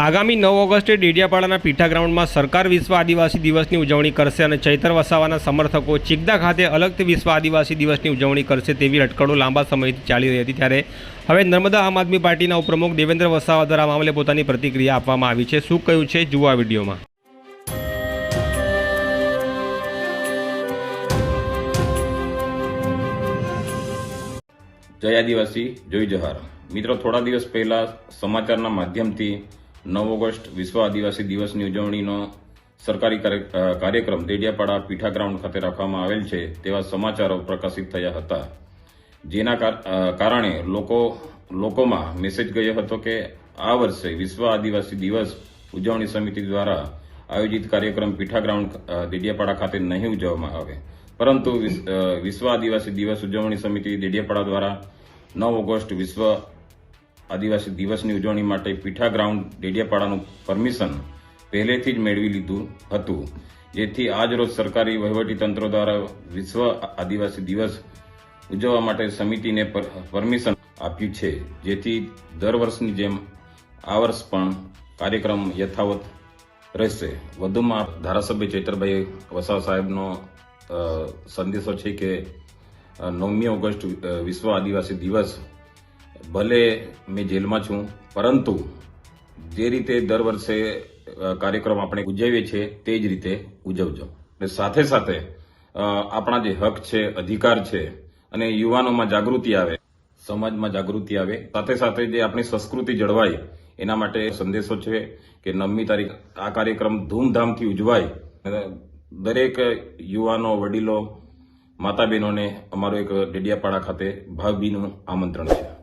આગામી નવ ઓગસ્ટે ડેડિયાપાડાના પીઠા ગ્રાઉન્ડમાં સરકાર વિશ્વ આદિવાસી દિવસની ઉજવણી કરશે અને ચૈતર વસાવાના સમર્થકો ચિકદા ખાતે અલગથી વિશ્વ આદિવાસી દિવસની ઉજવણી કરશે તેવી અટકળો લાંબા સમયથી ચાલી રહી હતી ત્યારે હવે નર્મદા આમ આદમી પાર્ટીના ઉપપ્રમુખ દેવેન્દ્ર વસાવા દ્વારા મામલે પોતાની પ્રતિક્રિયા આપવામાં આવી છે. શું કહ્યું છે જુઓ આ વિડીયોમાં. જય આદિવાસી જોઈ જહાર મિત્રો, થોડા દિવસ પહેલા સમાચારના માધ્યમથી નવ ઓગસ્ટ વિશ્વ આદિવાસી દિવસની ઉજવણીનો સરકારી કાર્ય- કાર્યક્રમ દેડિયાપાડા પીઠા ગ્રાઉન્ડ ખાતે રાખવામાં આવેલ છે તેવા સમાચારો પ્રકાશિત થયા હતા. જેના કાર- કારણે લોકો, લોકોમાં મેસેજ ગયો હતો કે આ વર્ષે વિશ્વ આદિવાસી દિવસ ઉજવણી સમિતિ દ્વારા આયોજિત કાર્યક્રમ પીઠા ગ્રાઉન્ડ દેડિયાપાડા ખાતે નહીં ઉજવવામાં આવે. પરંતુ વિશ્વ આદિવાસી દિવસ ઉજવણી સમિતિ દેડિયાપાડા દ્વારા નવ ઓગસ્ટ વિશ્વ આદિવાસી દિવસની ઉજવણી માટે પીઠા ગ્રાઉન્ડ ડેડિયાપાડાનું પરમિશન પહેલેથી જ મેળવી લીધું હતું. જેથી આજ રોજ સરકારી વહીવટી તંત્ર દ્વારા વિશ્વ આદિવાસી દિવસ ઉજવવા માટે સમિતિને પર- પરમિશન આપ્યું છે. જેથી દર વર્ષની જેમ આ વર્ષ પણ કાર્યક્રમ યથાવત રહેશે. વધુમાં ધારાસભ્ય ચેતરભાઈ વસાવ સાહેબનો સંદેશો છે કે નવમી ઓગસ્ટ વિશ્વ આદિવાસી દિવસ ભલે મેં જેલમાં છું, પરંતુ જે રીતે દર વર્ષે કાર્યક્રમ આપણે ઉજવીએ છીએ, તે જ રીતે ઉજવજો. અને સાથે સાથે આપણા જે હક છે, અધિકાર છે, અને યુવાનોમાં જાગૃતિ આવે, સમાજમાં જાગૃતિ આવે, સાથે સાથે જે આપણી સંસ્કૃતિ જળવાય, એના માટે સંદેશો છે કે નવમી તારીખ આ કાર્યક્રમ ધૂમધામથી ઉજવાય. દરેક યુવાનો, વડીલો માતા બહેનોને અમારું એક ડેડિયાપાડા ખાતે ભાવભીનું આમંત્રણ છે.